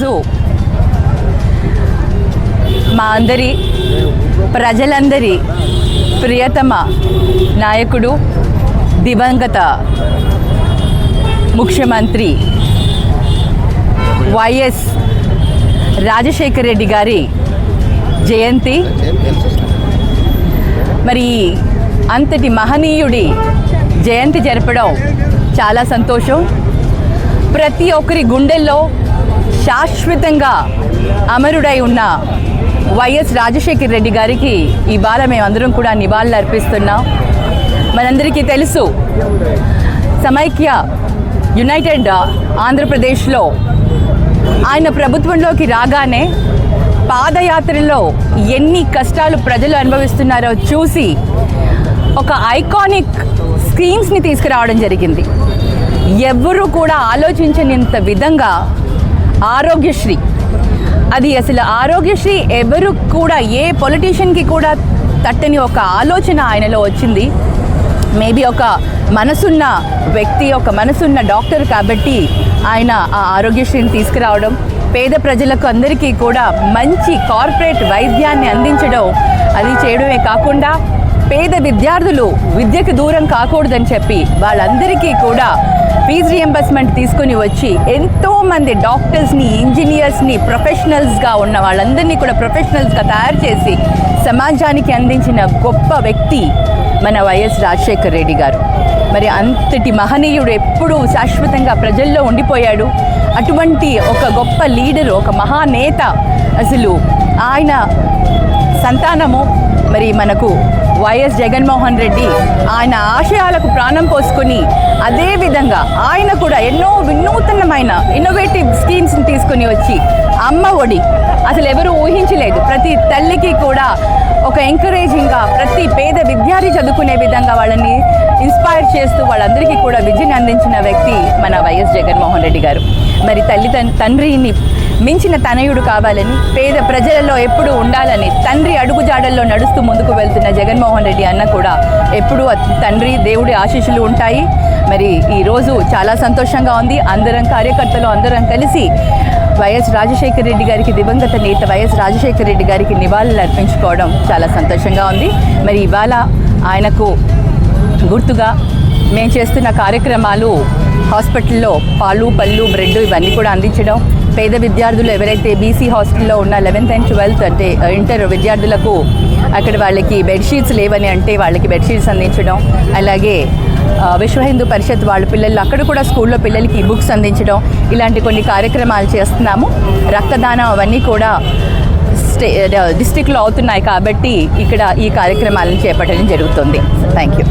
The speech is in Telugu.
సో మా అందరి ప్రజలందరి ప్రియతమ నాయకుడు దివంగత ముఖ్యమంత్రి వైఎస్ రాజశేఖర రెడ్డి గారి జయంతి. మరి అంతటి మహనీయుడి జయంతి జరపడం చాలా సంతోషం. ప్రతి ఒక్కరి గుండెల్లో శాశ్వతంగా అమరుడై ఉన్న వైఎస్ రాజశేఖర్ రెడ్డి గారికి ఇవాళ మేమందరం కూడా నివాళులు అర్పిస్తున్నాం మనందరికీ తెలుసు సమైక్య యునైటెడ్ ఆంధ్రప్రదేశ్లో ఆయన ప్రభుత్వంలోకి రాగానే పాదయాత్రలో ఎన్ని కష్టాలు ప్రజలు అనుభవిస్తున్నారో చూసి ఒక ఐకానిక్ స్కీమ్స్ని తీసుకురావడం జరిగింది. ఎవరు కూడా ఆలోచించనింత విధంగా ఆరోగ్యశ్రీ. అది అసలు ఆరోగ్యశ్రీ ఎవరు కూడా ఏ పొలిటీషియన్కి కూడా తట్టని ఒక ఆలోచన ఆయనలో వచ్చింది. మేబీ ఒక మనసున్న వ్యక్తి ఒక మనసున్న డాక్టర్ కాబట్టి ఆయన ఆ ఆరోగ్యశ్రీని తీసుకురావడం పేద ప్రజలకు అందరికీ కూడా మంచి కార్పొరేట్ వైద్యాన్ని అందించడం అది చేయడమే కాకుండా పేద విద్యార్థులు విద్యకు దూరం కాకూడదని చెప్పి వాళ్ళందరికీ కూడా ఫీజు రియంబర్స్మెంట్ తీసుకొని వచ్చి ఎంతో మంది డాక్టర్స్ని ఇంజనీర్స్ని ప్రొఫెషనల్స్గా ఉన్న వాళ్ళందరినీ కూడా ప్రొఫెషనల్స్గా తయారు చేసి సమాజానికి అందించిన గొప్ప వ్యక్తి మన వైఎస్ రాజశేఖర రెడ్డి గారు. మరి అంతటి మహనీయుడు ఎప్పుడూ శాశ్వతంగా ప్రజల్లో ఉండిపోయాడు. అటువంటి ఒక గొప్ప లీడర్ ఒక మహానేత అసలు ఆయన సంతానము మరి మనకు వైఎస్ జగన్మోహన్ రెడ్డి ఆయన ఆశయాలకు ప్రాణం పోసుకొని అదే విధంగా ఆయన కూడా ఎన్నో వినూతనమైన ఇన్నోవేటివ్ స్కీమ్స్ని తీసుకొని వచ్చి అమ్మ ఒడి అసలు ఎవరు ఊహించలేదు. ప్రతి తల్లికి కూడా ఒక ఎంకరేజింగ్గా ప్రతి పేద విద్యార్థి చదువుకునే విధంగా వాళ్ళని ఇన్స్పైర్ చేస్తూ వాళ్ళందరికీ కూడా విద్యను అందించిన వ్యక్తి మన వైఎస్ జగన్మోహన్ రెడ్డి గారు. మరి తల్లి తండ్రిని మించిన తనయుడు కావాలని పేద ప్రజలలో ఎప్పుడూ ఉండాలని తండ్రి అడుగుజాడల్లో నడుస్తూ ముందుకు వెళ్తున్న జగన్మోహన్ రెడ్డి అన్న కూడా ఎప్పుడూ తండ్రి దేవుడి ఆశీస్సులు ఉంటాయి. మరి ఈరోజు చాలా సంతోషంగా ఉంది. అందరం కార్యకర్తలు అందరం కలిసి వైఎస్ రాజశేఖర రెడ్డి గారికి దివంగత నేత వైఎస్ రాజశేఖర రెడ్డి గారికి నివాళులు అర్పించుకోవడం చాలా సంతోషంగా ఉంది. మరి ఇవాళ ఆయనకు గుర్తుగా మేము చేస్తున్న కార్యక్రమాలు హాస్పిటల్లో పాలు పళ్ళు బ్రెడ్ ఇవన్నీ కూడా అందించడం పేద విద్యార్థులు ఎవరైతే బీసీ హాస్టల్లో ఉన్న లెవెన్త్ అండ్ ట్వెల్త్ అంటే ఇంటర్ విద్యార్థులకు అక్కడ వాళ్ళకి బెడ్షీట్స్ లేవని అంటే వాళ్ళకి బెడ్షీట్స్ అందించడం అలాగే విశ్వ హిందూ పరిషత్ వాళ్ళ పిల్లలు అక్కడ కూడా స్కూల్లో పిల్లలకి బుక్స్ అందించడం ఇలాంటి కొన్ని కార్యక్రమాలు చేస్తున్నాము. రక్తదానం అవన్నీ కూడా స్టే డిస్టిక్లో అవుతున్నాయి కాబట్టి ఇక్కడ ఈ కార్యక్రమాలను చేపట్టడం జరుగుతుంది. Thank you